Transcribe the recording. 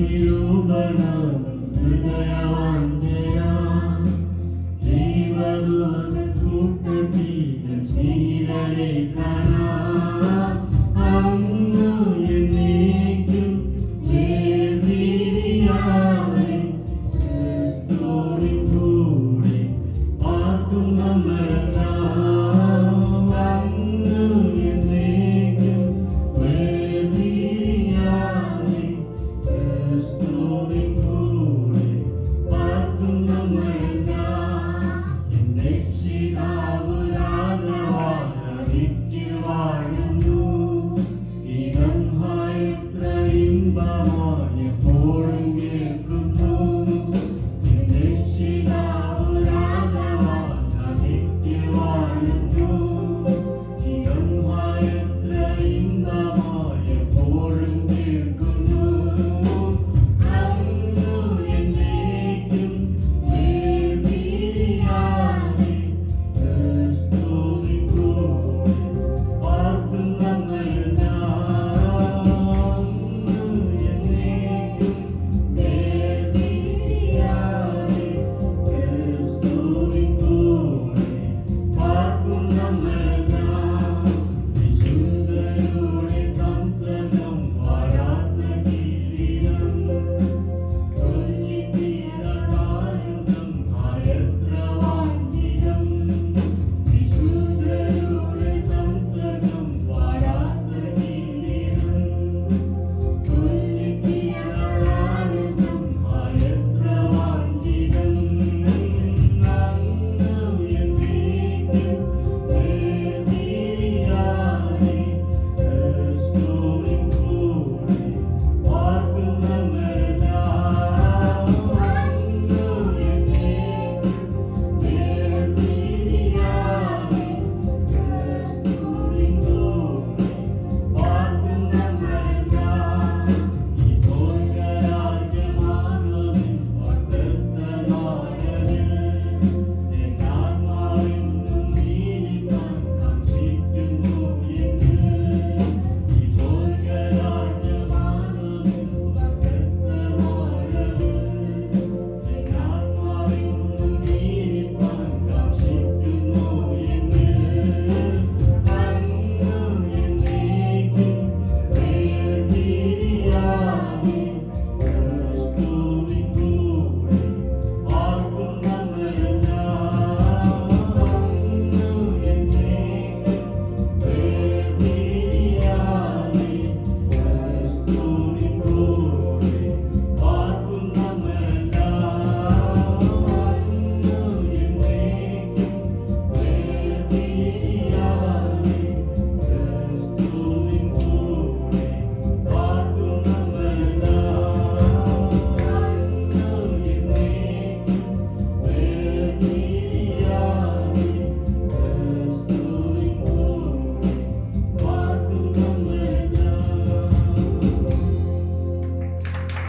നിരൂപണ ഹൃദയാഞ്ജയ ജീവദൂത ക്രിസ്തുവിൻ നമ്മളെ vamos.